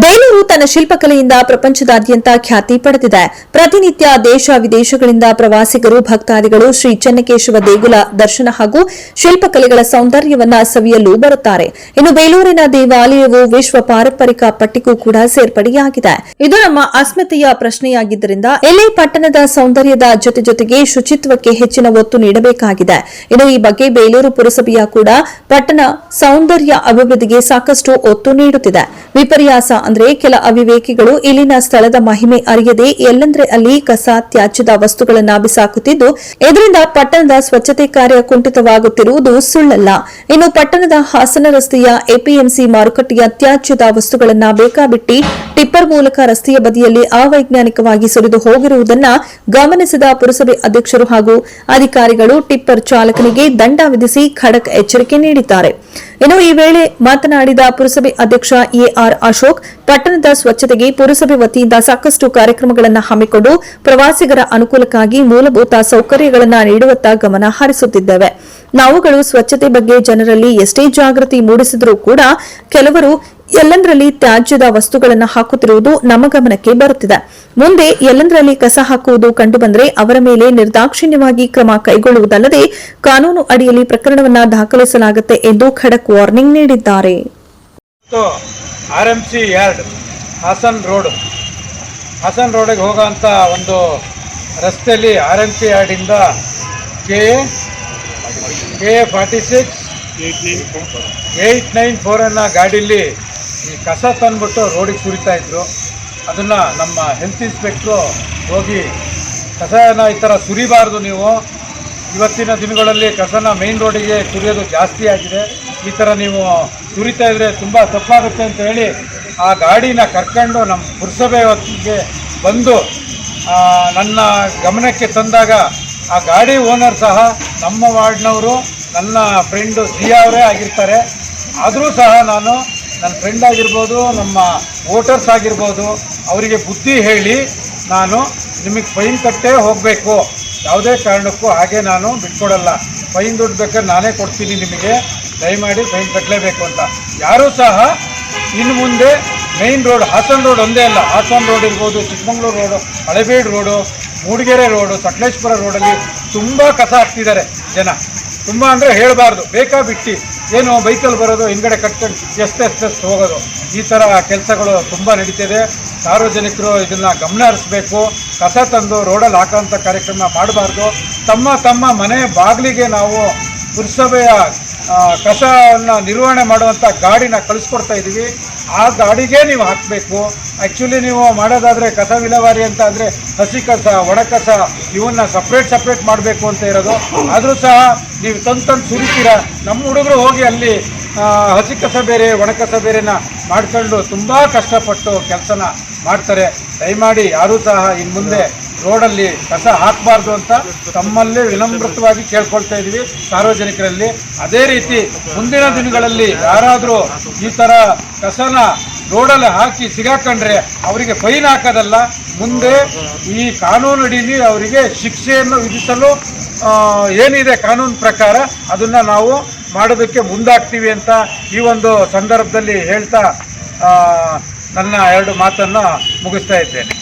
They Belur ತನ್ನ ಶಿಲ್ಪಕಲೆಯಿಂದ ಪ್ರಪಂಚದಾದ್ಯಂತ ಖ್ಯಾತಿ ಪಡೆದಿದೆ. ಪ್ರತಿನಿತ್ಯ ದೇಶ ವಿದೇಶಗಳಿಂದ ಪ್ರವಾಸಿಗರು, ಭಕ್ತಾದಿಗಳು ಶ್ರೀ ಚೆನ್ನಕೇಶವ ದೇಗುಲ ದರ್ಶನ ಹಾಗೂ ಶಿಲ್ಪಕಲೆಗಳ ಸೌಂದರ್ಯವನ್ನ ಸವಿಯಲು ಬರುತ್ತಾರೆ. ಇನ್ನು ಬೇಲೂರಿನ ದೇವಾಲಯವು ವಿಶ್ವ ಪಾರಂಪರಿಕ ಪಟ್ಟಿಗೂ ಕೂಡ ಸೇರ್ಪಡೆಯಾಗಿದೆ. ಇದು ನಮ್ಮ ಅಸ್ಮಿತೆಯ ಪ್ರಶ್ನೆಯಾಗಿದ್ದರಿಂದ ಎಲ್ಲಿ ಪಟ್ಟಣದ ಸೌಂದರ್ಯದ ಜೊತೆ ಜೊತೆಗೆ ಶುಚಿತ್ವಕ್ಕೆ ಹೆಚ್ಚಿನ ಒತ್ತು ನೀಡಬೇಕಾಗಿದೆ. ಇನ್ನು ಈ ಬಗ್ಗೆ ಬೇಲೂರು ಪುರಸಭೆಯ ಕೂಡ ಪಟ್ಟಣ ಸೌಂದರ್ಯ ಅಭಿವೃದ್ಧಿಗೆ ಸಾಕಷ್ಟು ಒತ್ತು ನೀಡುತ್ತಿದೆ. ವಿಪರ್ಯಾಸ ಅಂದ್ರೆ ಕೆಲ ಅವಿವೇಕಿಗಳು ಇಲ್ಲಿನ ಸ್ಥಳದ ಮಹಿಮೆ ಅರಿಯದೆ ಎಲ್ಲಂದ್ರೆ ಅಲ್ಲಿ ಕಸ ತ್ಯಾಜ್ಯದ ವಸ್ತುಗಳನ್ನು ಬಿಸಾಕುತ್ತಿದ್ದು, ಇದರಿಂದ ಪಟ್ಟಣದ ಸ್ವಚ್ಛತೆ ಕಾರ್ಯ ಕುಂಠಿತವಾಗುತ್ತಿರುವುದು ಸುಳ್ಳಲ್ಲ. ಇನ್ನು ಪಟ್ಟಣದ ಹಾಸನ ರಸ್ತೆಯ ಎಪಿಎಂಸಿ ಮಾರುಕಟ್ಟೆಯ ತ್ಯಾಜ್ಯದ ವಸ್ತುಗಳನ್ನು ಬೇಕಾಬಿಟ್ಟಿ ಟಿಪ್ಪರ್ ಮೂಲಕ ರಸ್ತೆಯ ಬದಿಯಲ್ಲಿ ಅವೈಜ್ಞಾನಿಕವಾಗಿ ಸುರಿದು ಹೋಗಿರುವುದನ್ನ ಗಮನಿಸಿದ ಪುರಸಭೆ ಅಧ್ಯಕ್ಷರು ಹಾಗೂ ಅಧಿಕಾರಿಗಳು ಟಿಪ್ಪರ್ ಚಾಲಕನಿಗೆ ದಂಡ ವಿಧಿಸಿ ಖಡಕ್ ಎಚ್ಚರಿಕೆ ನೀಡಿದ್ದಾರೆ. ಇನ್ನು ಈ ವೇಳೆ ಮಾತನಾಡಿದ ಪುರಸಭೆ ಅಧ್ಯಕ್ಷ ಎಆರ್ ಅಶೋಕ್, ಪಟ್ಟಣದ ಸ್ವಚ್ಛತೆಗೆ ಪುರಸಭೆ ವತಿಯಿಂದ ಸಾಕಷ್ಟು ಕಾರ್ಯಕ್ರಮಗಳನ್ನು ಹಮ್ಮಿಕೊಂಡು ಪ್ರವಾಸಿಗರ ಅನುಕೂಲಕ್ಕಾಗಿ ಮೂಲಭೂತ ಸೌಕರ್ಯಗಳನ್ನು ನೀಡುವತ್ತ ಗಮನ ಹರಿಸುತ್ತಿದ್ದೇವೆ. ನಾವುಗಳು ಸ್ವಚ್ಛತೆ ಬಗ್ಗೆ ಜನರಲ್ಲಿ ಎಷ್ಟೇ ಜಾಗೃತಿ ಮೂಡಿಸಿದರೂ ಕೂಡ ಕೆಲವರು ಎಲ್ಲಂದರಲ್ಲಿ ತ್ಯಾಜ್ಯದ ವಸ್ತುಗಳನ್ನು ಹಾಕುತ್ತಿರುವುದು ನಮ್ಮ ಗಮನಕ್ಕೆ ಬರುತ್ತಿದೆ. ಮುಂದೆ ಎಲ್ಲಂದರಲ್ಲಿ ಕಸ ಹಾಕುವುದು ಕಂಡುಬಂದರೆ ಅವರ ಮೇಲೆ ನಿರ್ದಾಕ್ಷಿಣ್ಯವಾಗಿ ಕ್ರಮ ಕೈಗೊಳ್ಳುವುದಲ್ಲದೆ ಕಾನೂನು ಅಡಿಯಲ್ಲಿ ಪ್ರಕರಣವನ್ನು ದಾಖಲಿಸಲಾಗುತ್ತೆ ಎಂದು ಖಡಕ್ ವಾರ್ನಿಂಗ್ ನೀಡಿದ್ದಾರೆ. At R M C yard Hassan road. Hassan ರೋಡಿಗೆ ಹೋಗುವಂಥ ಒಂದು ರಸ್ತೆಯಲ್ಲಿ R M C ಯಾರ್ಡಿಂದ K K forty six eight nine four. ಅನ್ನೋ ಗಾಡೀಲಿ ಈ ಕಸ ತಂದ್ಬಿಟ್ಟು ರೋಡಿಗೆ ಸುರಿತಾ ಇದ್ರು. ಅದನ್ನು ನಮ್ಮ ಹೆಲ್ತ್ ಇನ್ಸ್ಪೆಕ್ಟ್ರು ಹೋಗಿ ಕಸನ ಈ ಥರ ಸುರಿಬಾರ್ದು ನೀವು. ಇವತ್ತಿನ ದಿನಗಳಲ್ಲಿ ಕಸನ ಮೇನ್ ರೋಡಿಗೆ ಸುರಿಯೋದು ಜಾಸ್ತಿ ಆಗಿದೆ. ಈ ಥರ ನೀವು ಸುರಿತಾ ಇದ್ರೆ ತುಂಬ ತಪ್ಪಾಗುತ್ತೆ ಅಂತ ಹೇಳಿ ಆ ಗಾಡಿನ ಕರ್ಕೊಂಡು ನಮ್ಮ ಪುರಸಭೆ ಹೊತ್ತಿಗೆ ಬಂದು ನನ್ನ ಗಮನಕ್ಕೆ ತಂದಾಗ ಆ ಗಾಡಿ ಓನರ್ ಸಹ ನಮ್ಮ ವಾರ್ಡ್ನವರು, ನನ್ನ ಫ್ರೆಂಡು ಸಿಯಾ ಅವರೇ ಆಗಿರ್ತಾರೆ. ಆದರೂ ಸಹ ನಾನು ನನ್ನ ಫ್ರೆಂಡ್ ಆಗಿರ್ಬೋದು, ನಮ್ಮ ವೋಟರ್ಸ್ ಆಗಿರ್ಬೋದು, ಅವರಿಗೆ ಬುದ್ಧಿ ಹೇಳಿ ನಾನು ನಿಮಗೆ ಫೈನ್ ಕಟ್ಟೇ ಹೋಗಬೇಕು. ಯಾವುದೇ ಕಾರಣಕ್ಕೂ ಹಾಗೆ ನಾನು ಬಿಟ್ಕೊಡಲ್ಲ. ಫೈನ್ ದುಡ್ಡು ಬೇಕಾದ್ರೆ ನಾನೇ ಕೊಡ್ತೀನಿ ನಿಮಗೆ. ದಯಮಾಡಿ ಫೈನ್ ಕಟ್ಟಲೇಬೇಕು ಅಂತ. ಯಾರೂ ಸಹ ಇನ್ನು ಮುಂದೆ ಮೇಯ್ನ್ ರೋಡ್ ಹಾಸನ್ ರೋಡ್ ಒಂದೇ ಅಲ್ಲ. ಹಾಸನ್ ರೋಡ್ ಇರ್ಬೋದು, Chikmagalur road Halebidu road Mudigere road Sakleshpur ರೋಡಲ್ಲಿ ತುಂಬ ಕಸ ಹಾಕ್ತಿದ್ದಾರೆ ಜನ. ತುಂಬ ಅಂದರೆ ಹೇಳಬಾರ್ದು. ಬೇಕಾ ಬಿಟ್ಟು. ಏನು ಬೈಕಲ್ಲಿ ಬರೋದು ಹಿಂಗಡೆ ಕಟ್ಕೊಂಡು ಎಷ್ಟು ಎಷ್ಟು ಹೋಗೋದು. ಈ ಥರ ಕೆಲಸಗಳು ತುಂಬ ನಡೀತಿದೆ. ಸಾರ್ವಜನಿಕರು ಇದನ್ನು ಗಮನ ಹರಿಸ್ಬೇಕು ಕಸ ತಂದು ರೋಡಲ್ಲಿ ಹಾಕೋಂಥ ಕಾರ್ಯಕ್ರಮ ಮಾಡಬಾರ್ದು. ತಮ್ಮ ತಮ್ಮ ಮನೆ ಬಾಗಿಲಿಗೆ ನಾವು ಪುರಸಭೆಯ ಕಸವನ್ನು ನಿರ್ವಹಣೆ ಮಾಡುವಂಥ ಗಾಡಿನ ಕಳಿಸ್ಕೊಡ್ತಾ ಇದ್ದೀವಿ ಆ ಗಾಡಿಗೆ ನೀವು ಹಾಕಬೇಕು. ಆ್ಯಕ್ಚುಲಿ ನೀವು ಮಾಡೋದಾದರೆ ಕಸ ವಿಲೇವಾರಿ ಅಂತ ಅಂದರೆ ಹಸಿ ಕಸ, ಒಣ ಕಸ ಇವನ್ನ ಸಪ್ರೇಟ್ ಸಪ್ರೇಟ್ ಮಾಡಬೇಕು ಅಂತ ಇರೋದು. ಆದರೂ ಸಹ ನೀವು ತಂದು ತಂದು ಸುರಿತೀರ? ನಮ್ಮ ಹುಡುಗರು ಹೋಗಿ ಅಲ್ಲಿ ಹಸಿ ಕಸ ಬೇರೆ, ಒಣ ಕಸ ಬೇರೆನ ಮಾಡ್ಕೊಂಡು ತುಂಬ ಕಷ್ಟಪಟ್ಟು ಕೆಲಸನ ಮಾಡ್ತಾರೆ. ದಯಮಾಡಿ ಯಾರೂ ಸಹ ಇನ್ನು ಮುಂದೆ ರೋಡಲ್ಲಿ ಕಸ ಹಾಕಬಾರ್ದು ಅಂತ ತಮ್ಮಲ್ಲೇ ವಿನಮ್ರತವಾಗಿ ಕೇಳ್ಕೊಳ್ತಾ ಇದ್ದೀವಿ. ಸಾರ್ವಜನಿಕರಲ್ಲಿ ಅದೇ ರೀತಿ ಮುಂದಿನ ದಿನಗಳಲ್ಲಿ ಯಾರಾದರೂ ಈ ಥರ ಕಸನ ರೋಡಲ್ಲಿ ಹಾಕಿ ಸಿಗಾಕೊಂಡ್ರೆ ಅವರಿಗೆ ಫೈನ್ ಹಾಕೋದಲ್ಲ. ಮುಂದೆ ಈ ಕಾನೂನು ಅಡಿಯಲ್ಲಿ ಅವರಿಗೆ ಶಿಕ್ಷೆಯನ್ನು ವಿಧಿಸಲು ಏನಿದೆ ಕಾನೂನು ಪ್ರಕಾರ ಅದನ್ನು ನಾವು ಮಾಡೋದಕ್ಕೆ ಮುಂದಾಗ್ತೀವಿ ಅಂತ ಈ ಒಂದು ಸಂದರ್ಭದಲ್ಲಿ ಹೇಳ್ತಾ ನನ್ನ ಎರಡು ಮಾತನ್ನು ಮುಗಿಸ್ತಾ ಇದ್ದೇನೆ.